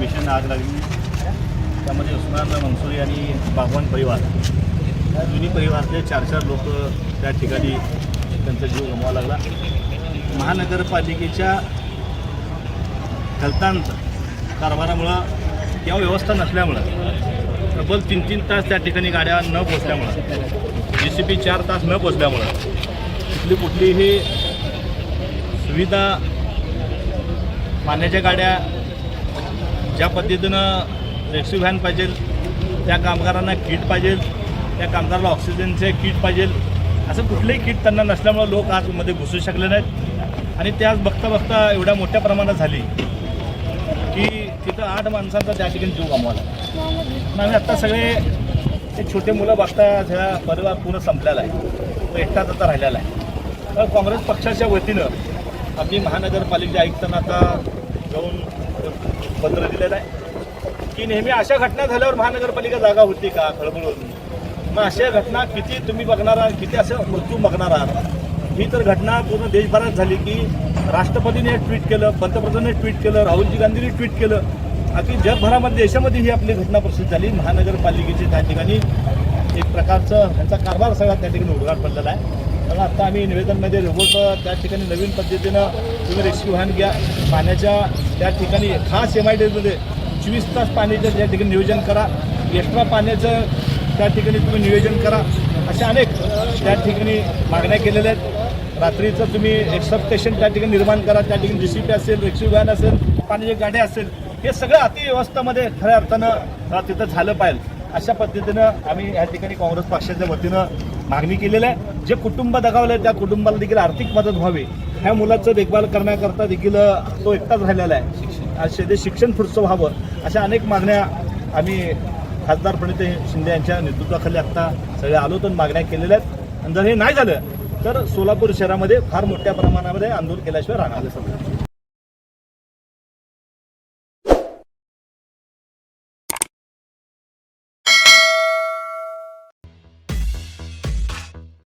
भीषण आग लागली. त्यामध्ये उस्मान मनसुरी आणि बागवान परिवार. या दोन्ही परिवारातले चार चार लोक त्या ठिकाणी त्यांचा जीव गमवा लागला. महानगरपालिकेच्या खलतांत कारभारामुळं किंवा व्यवस्था नसल्यामुळं तब्बल तीन तीन तास त्या ठिकाणी गाड्या न पोचल्यामुळं जे सी पी चार तास न पोचल्यामुळं तिथली कुठलीही सुविधा पाण्याच्या गाड्या ज्या पद्धतीनं रेस्क्यू व्हॅन पाहिजे त्या कामगारांना किट पाहिजे त्या कामगाराला ऑक्सिजनचे किट पाहिजे असं कुठलंही किट त्यांना नसल्यामुळं लोक आजमध्ये घुसू शकले नाहीत. आणि त्याच बघता बघता एवढ्या मोठ्या प्रमाणात झाली की तिथं आठ माणसांचा त्या ठिकाणी जीव गमावला आणि आम्ही आत्ता सगळे ते छोटे मुलं बघता ह्या परिवार पूर्ण संपलेला आहे. तो एकटाच आता राहिलेला आहे. तर काँग्रेस पक्षाच्या वतीनं आम्ही महानगरपालिकेच्या आयुक्तांना आता जाऊन पत्र दिलेलं आहे की नेहमी अशा घटना झाल्यावर महानगरपालिका जागा होती का खळबळून? मग अशा घटना किती तुम्ही बघणार आहात? किती असं मृत्यू बघणार आहात? ही तर घटना पूर्ण देशभरात झाली की राष्ट्रपतीने ट्विट केलं पंतप्रधानांनी ट्विट केलं राहुलजी गांधींनी ट्विट केलं. अगदी जगभरामध्ये देशामध्ये ही आपली घटना प्रसिद्ध झाली. महानगरपालिकेची त्या ठिकाणी एक प्रकारचं ह्यांचा कारभार सगळा त्या ठिकाणी उद्घाट पडलेला आहे. पण आता आम्ही निवेदनमध्ये रोबोट त्या ठिकाणी नवीन पद्धतीनं तुम्ही रेस्क्यू व्हॅन घ्या. पाण्याच्या त्या ठिकाणी खास एम आय डीमध्ये चोवीस तास पाण्याचं त्या ठिकाणी नियोजन करा. एक्स्ट्रा पाण्याचं त्या ठिकाणी तुम्ही नियोजन करा. अशा अनेक त्या ठिकाणी मागण्या केलेल्या आहेत. रात्रीचं तुम्ही एक त्या ठिकाणी निर्माण करा. त्या ठिकाणी जी सी पी असेल रेक्सिव्ह व्हॅन असेल पाण्याची गाड्या असेल हे सगळं अतिव्यवस्थामध्ये खऱ्या अर्थानं तिथं झालं पाहिजे. अशा पद्धतीनं आम्ही या ठिकाणी काँग्रेस पक्षाच्या वतीनं मागणी केलेलं आहे. जे कुटुंब दगावलं त्या कुटुंबाला देखील आर्थिक मदत व्हावी. ह्या मुलाचं देखभाल करण्याकरता देखील तो एकटाच राहिलेला आहे. ते शिक्षण पुढचं व्हावं अशा अनेक मागण्या आम्ही खासदार प्रणित शिंदे यांच्या नेतृत्वाखाली आत्ता सगळे आलो तर मागण्या केलेल्या आहेत. आणि जर हे नाही झालं तर सोलापूर शहरामध्ये फार मोठ्या प्रमाणामध्ये आंदोलन केल्याशिवाय राहणार